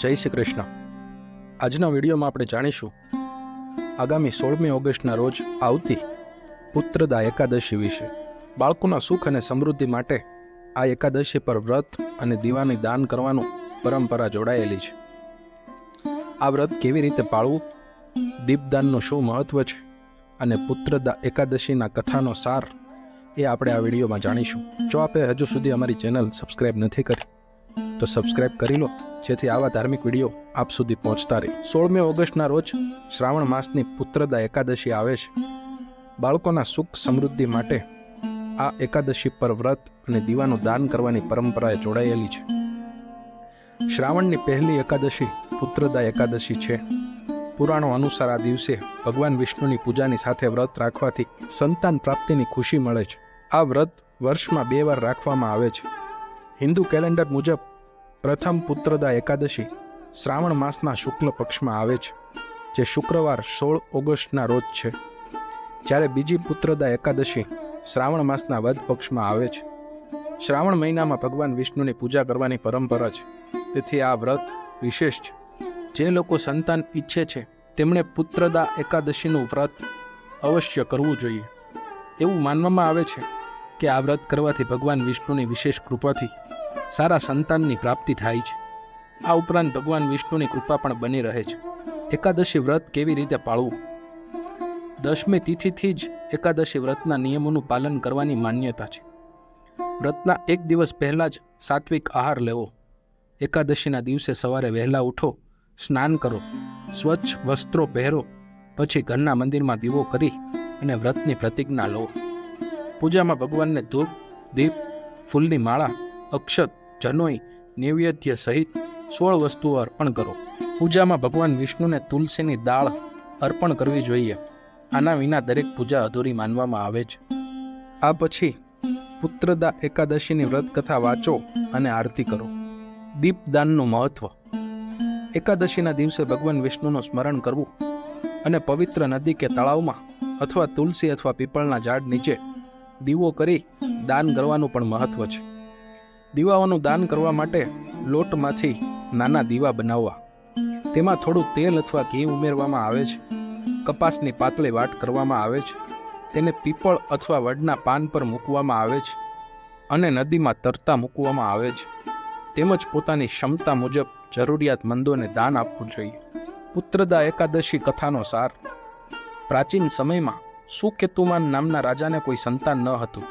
જય શ્રી કૃષ્ણ. આજના વિડીયોમાં આપણે જાણીશું, આગામી સોળમી ઓગસ્ટના રોજ આવતી પુત્રદા એકાદશી વિશે. બાળકોના સુખ અને સમૃદ્ધિ માટે આ એકાદશી પર વ્રત અને દીવાની દાન કરવાનું પરંપરા જોડાયેલી છે. આ વ્રત કેવી રીતે પાળવું? દીપદાનનું શું મહત્વ છે? અને પુત્રદા એકાદશીના કથાનો સાર એ આપણે આ વિડીયોમાં જાણીશું. જો આપે હજુ સુધી અમારી ચેનલ સબસ્ક્રાઈબ નથી કરી તો સબસ્ક્રાઇબ કરી લો, જેથી આવા ધાર્મિક વીડિયો આપ સુધી પહોંચતા રહે. સોળમી ઓગસ્ટના રોજ શ્રાવણ માસની પુત્રદા એકાદશી આવે છે. બાળકોના સુખ સમૃદ્ધિ માટે આ એકાદશી પર વ્રત અને દીવાનું દાન કરવાની પરંપરાએ જોડાયેલી છે. શ્રાવણની પહેલી એકાદશી પુત્રદા એકાદશી છે. પુરાણો અનુસાર આ દિવસે ભગવાન વિષ્ણુની પૂજાની સાથે વ્રત રાખવાથી સંતાન પ્રાપ્તિની ખુશી મળે છે. આ વ્રત વર્ષમાં બે વાર રાખવામાં આવે છે. હિન્દુ કેલેન્ડર મુજબ પ્રથમ પુત્રદા એકાદશી શ્રાવણ માસના શુક્લ પક્ષમાં આવે છે, જે શુક્રવાર સોળ ઓગસ્ટના રોજ છે. જ્યારે બીજી પુત્રદા એકાદશી શ્રાવણ માસના વધ પક્ષમાં આવે છે. શ્રાવણ મહિનામાં ભગવાન વિષ્ણુની પૂજા કરવાની પરંપરા છે. તેથી આ વ્રત વિશેષ છે. જે લોકો સંતાન ઈચ્છે છે, તેમણે પુત્રદા એકાદશીનું વ્રત અવશ્ય કરવું જોઈએ. એવું માનવામાં આવે છે કે આ વ્રત કરવાથી ભગવાન વિષ્ણુની વિશેષ કૃપાથી સારા સંતાનની પ્રાપ્તિ થાય છે. આ ઉપરાંત ભગવાન વિષ્ણુની કૃપા પણ બની રહે છે. એકાદશી વ્રત કેવી રીતે પાળવું? દશમી તિથિથી જ એકાદશી વ્રતના નિયમોનું પાલન કરવાની માન્યતા છે. વ્રતના એક દિવસ પહેલાં જ સાત્વિક આહાર લેવો. એકાદશીના દિવસે સવારે વહેલા ઉઠો, સ્નાન કરો, સ્વચ્છ વસ્ત્રો પહેરો, પછી ઘરના મંદિરમાં દીવો કરી અને વ્રતની પ્રતિજ્ઞા લો. પૂજામાં ભગવાનને ધૂપ, દીપ, ફૂલની માળા, અક્ષત, જનોઈ, નૈવેદ્ય સહિત સોળ વસ્તુઓ અર્પણ કરો. પૂજામાં ભગવાન વિષ્ણુને તુલસીની દાળ અર્પણ કરવી જોઈએ. આના વિના દરેક પૂજા અધૂરી માનવામાં આવે છે. આ પછી પુત્રદા એકાદશીની વ્રત કથા વાંચો અને આરતી કરો. દીપદાનનું મહત્વ. એકાદશીના દિવસે ભગવાન વિષ્ણુનું સ્મરણ કરવું અને પવિત્ર નદી કે તળાવમાં અથવા તુલસી અથવા પીપળના ઝાડ નીચે દીવો કરી દાન કરવાનું પણ મહત્વ છે. દીવાઓનું દાન કરવા માટે લોટમાંથી નાના દીવા બનાવવા. તેમાં થોડું તેલ અથવા ઘી ઉમેરવામાં આવે છે. કપાસની પાતળી વાટ કરવામાં આવે છે. તેને પીપળ અથવા વડના પાન પર મૂકવામાં આવે છે અને નદીમાં તરતા મૂકવામાં આવે છે. તેમજ પોતાની ક્ષમતા મુજબ જરૂરિયાતમંદોને દાન આપવું જોઈએ. પુત્રદા એકાદશી કથાનો સાર. પ્રાચીન સમયમાં સુકેતુમાન નામના રાજાને કોઈ સંતાન ન હતું?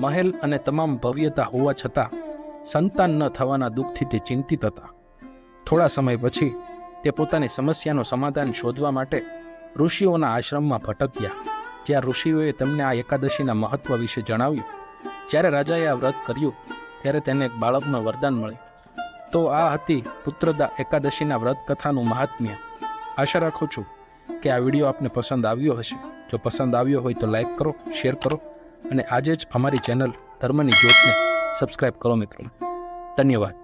મહેલ અને તમામ ભવ્યતા હોવા છતાં સંતાન ન થવાના દુઃખથી તે ચિંતિત હતા. થોડા સમય પછી તે પોતાની સમસ્યાનું સમાધાન શોધવા માટે ઋષિઓના આશ્રમમાં ભટક્યા. જ્યાં ઋષિઓએ તેમને આ એકાદશીના મહત્વ વિશે જણાવ્યું. જ્યારે રાજાએ આ વ્રત કર્યું, ત્યારે તેને એક બાળકનું વરદાન મળ્યું. તો આ હતી પુત્રદા એકાદશીના વ્રત કથાનું મહાત્મ્ય. આશા રાખું છું કે આ વીડિયો આપને પસંદ આવ્યો હશે. જો પસંદ આવ્યો હોય તો લાઈક કરો શેર કરો અને આજે જ અમારી ચેનલ ધર્મની જ્યોતને સબસ્ક્રાઈબ કરો મિત્રો. ધન્યવાદ.